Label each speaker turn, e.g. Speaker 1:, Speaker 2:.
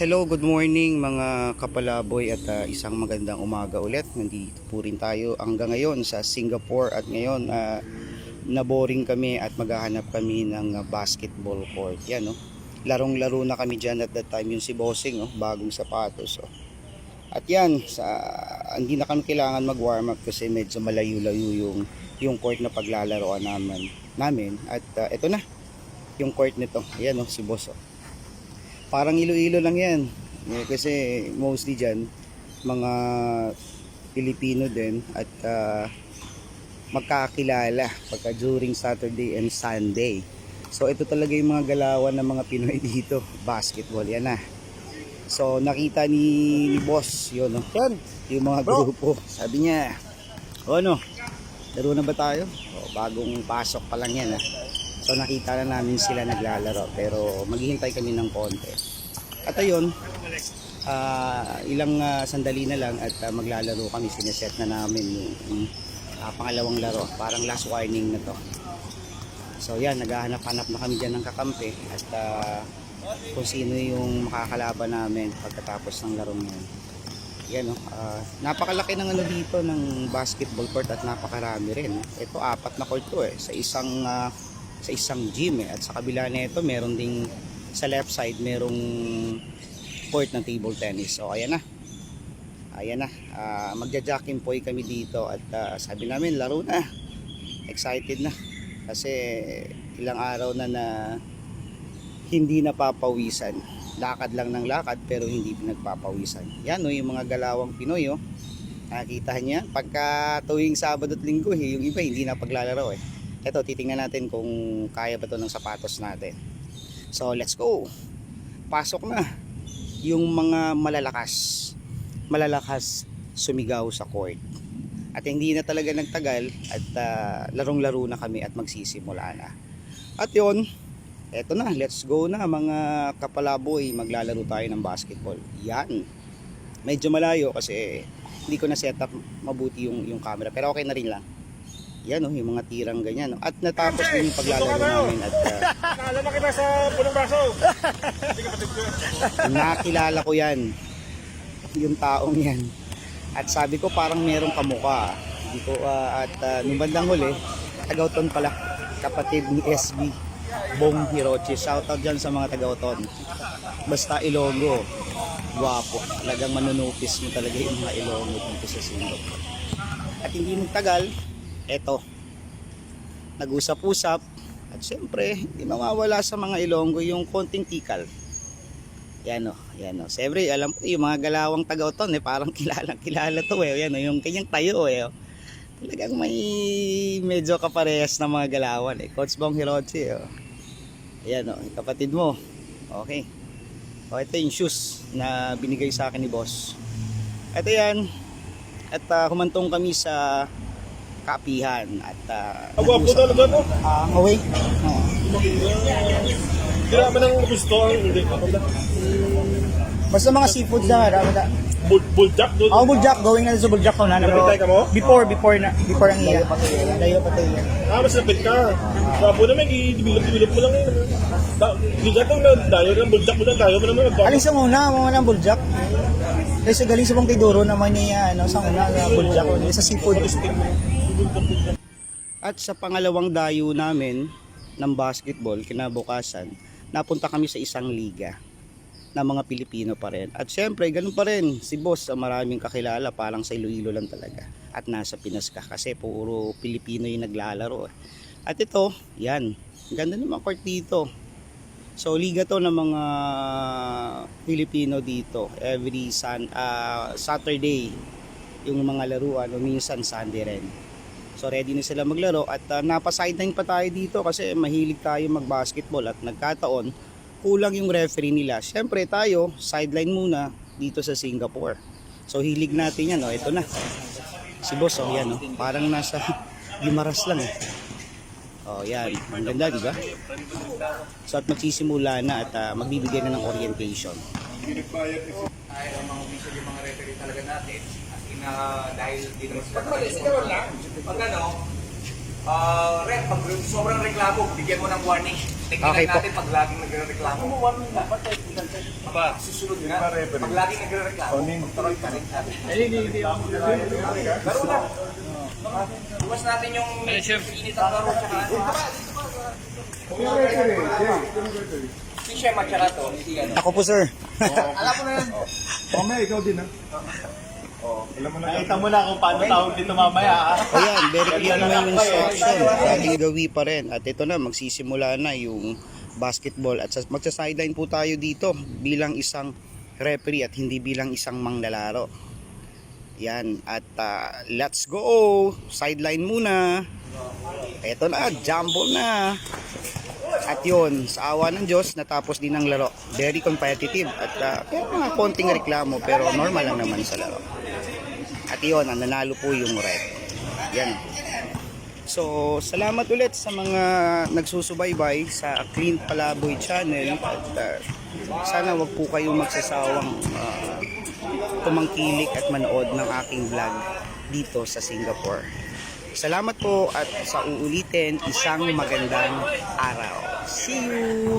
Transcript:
Speaker 1: Hello, good morning mga kapalaboy at ah, isang magandang umaga ulit. Nandito po rin tayo hanggang ngayon sa Singapore at ngayon ah, naboring kami at maghahanap kami ng ah, basketball court. Yan no. Larong-laro na kami dyan at that time yung si Bossing, oh, bagong sapatos. Oh. At yan, sa, hindi na kami kailangan mag-warm up kasi medyo malayo-layo yung, yung court na paglalaroan namin. namin. At ah, ito na, yung court nito. Ayan oh, si Boss. Oh parang ilo-ilo lang yan. Eh, kasi mostly dyan, mga Pilipino din at ah, magkakilala pagka during Saturday and Sunday. So ito talaga yung mga galawan ng mga Pinoy dito. Basketball, yan na. So nakita ni, ni boss, yun no? Yan, yung mga grupo. Sabi niya, o ano, laro na ba tayo? O, bagong pasok pa lang yan ha. So nakita na namin sila naglalaro pero maghihintay kami ng konti. At ayun, ah, ilang ah, sandali na lang at ah, maglalaro kami. Sineset na namin yung, ah, pangalawang laro. Parang last warning na to. So yan, naghahanap-hanap na kami dyan ng kakampi at ah, kung sino yung makakalaban namin pagkatapos ng laro ngayon. Yan oh, ah, napakalaki ng ano dito ng basketball court at napakarami rin. Ito apat na court to eh sa isang ah, sa isang gym eh. At sa kabila nito meron ding sa left side merong court ng table tennis. So ayan na. Ayan na. Ah, magja-jacking poy kami dito at ah, sabi namin laro na. Excited na. Kasi ilang araw na na hindi napapawisan. Lakad lang ng lakad pero hindi nagpapawisan. Yan no, yung mga galawang Pinoy oh. Nakikita niya, pagka tuwing Sabado at Linggo, eh, yung iba hindi na paglalaro eh. Ito, titingnan natin kung kaya ba to ng sapatos natin. So, let's go. Pasok na. Yung mga malalakas, malalakas sumigaw sa court. At hindi na talaga nagtagal at ah, larong-laro na kami at magsisimula na. At yon, eto na, let's go na mga kapalaboy, maglalaro tayo ng basketball. Yan. Medyo malayo kasi hindi ko na set up mabuti yung, yung camera. Pero okay na rin lang. Yan oh, yung mga tirang ganyan. oh. At natapos din yung paglalaro namin at ah,
Speaker 2: Alam na kita sa punong braso.
Speaker 1: nakilala ko yan. Yung taong yan. At sabi ko parang merong kamuka. Hindi ko, ah, at ah, nung bandang huli, tagauton pala, kapatid ni SB, Bong Hirochi. Shoutout dyan sa mga tagauton. Basta Ilonggo, guwapo. Talagang manunupis mo talaga yung mga Ilonggo dito sa Singapore. At hindi nagtagal, eto, nag-usap-usap, at syempre, hindi mawawala sa mga Ilonggo yung konting tikal. Yan o, yan o. Siyempre, alam ko yung mga galawang tagauton eh, parang kilala kilala to eh. Yan o, yung kanyang tayo eh. oh. Talagang may medyo kaparehas na mga galawan eh. Coach Bong Hirochi eh. oh. Ayan o, kapatid mo. Okay. O, ito yung shoes na binigay sa akin ni boss. Ito yan. At ah, humantong kami sa kapihan at uh,
Speaker 2: Agwapo talaga no.
Speaker 1: Ah, away. Oo.
Speaker 2: Naman ang gusto ang hindi.
Speaker 1: Basta mga seafood na, marami na.
Speaker 2: Bull, bulljack doon.
Speaker 1: Ako buljak, going na sa buljak ko na.
Speaker 2: Napitay ka mo?
Speaker 1: before, before na, before ang iya. Layo pa tayo yan.
Speaker 2: Ah, mas napit ka. Gwapo naman, i-develop-develop mo lang yun. Hindi ka itong dayo ng bulljack mo lang, dayo mo naman. nagbago.
Speaker 1: Alin sa muna, mga ng buljak. Kasi galing sa Bang Tidoro naman niya, ano, sa una, na buljak ko, sa seafood. At sa pangalawang dayo namin ng basketball, kinabukasan, napunta kami sa isang liga na mga Pilipino pa rin. At syempre, ganun pa rin. Si boss, maraming kakilala, parang sa Iloilo lang talaga. At nasa Pinas ka kasi puro Pilipino yung naglalaro. eh. At ito, yan. Ganda mga court dito. So, liga to ng mga Pilipino dito. Every sun, ah, Saturday, yung mga laruan, o minsan Sunday rin. So ready na sila maglaro at uh, napa-sideline pa tayo dito kasi mahilig tayo mag-basketball at nagkataon kulang yung referee nila. Siyempre tayo sideline muna dito sa Singapore. So hilig natin yan, oh. ito na. Si boss, oh, yan, oh. parang nasa Gimaras lang eh. Oh, yan. Ang ganda, di ba? So at magsisimula na at ah, magbibigay na ng orientation.
Speaker 3: tayo ang mga official yung mga referee talaga natin uh, dahil di naman sila pag ano uh, ref pag sobrang reklamo bigyan mo ng warning Tingnan
Speaker 1: Okay
Speaker 3: natin pag laging nagre-reklamo. Ba, susunod na. Pag laging nagre-reklamo, tuloy ka rin sabi. Laro na. Bukas natin yung init ang laro ano. Si Shem at tsaka to, si ano.
Speaker 1: Ako po sir.
Speaker 3: Alam mo na yan.
Speaker 2: Mamaya, ikaw din ha. Oh, alam mo na.
Speaker 4: Nakita mo na kung paano tawag dito mamaya. ah.
Speaker 1: Ayan, very clear naman yung instruction. Laging gawi pa rin. At ito na, magsisimula na yung basketball. At sa- magsa-sideline po tayo dito bilang isang referee at hindi bilang isang manglalaro. Yan. At ah, let's go! Sideline muna. Ito na, jumbo na. At yun, sa awa ng Diyos, natapos din ang laro. Very competitive. At uh, pero mga konting reklamo, pero normal lang naman sa laro. At yun, nanalo po yung red. Yan. So, salamat ulit sa mga nagsusubaybay sa Clean Palaboy channel. At uh, sana wag po kayong magsasawang uh, tumangkilik at manood ng aking vlog dito sa Singapore. Salamat po at sa uulitin, isang magandang araw. See you!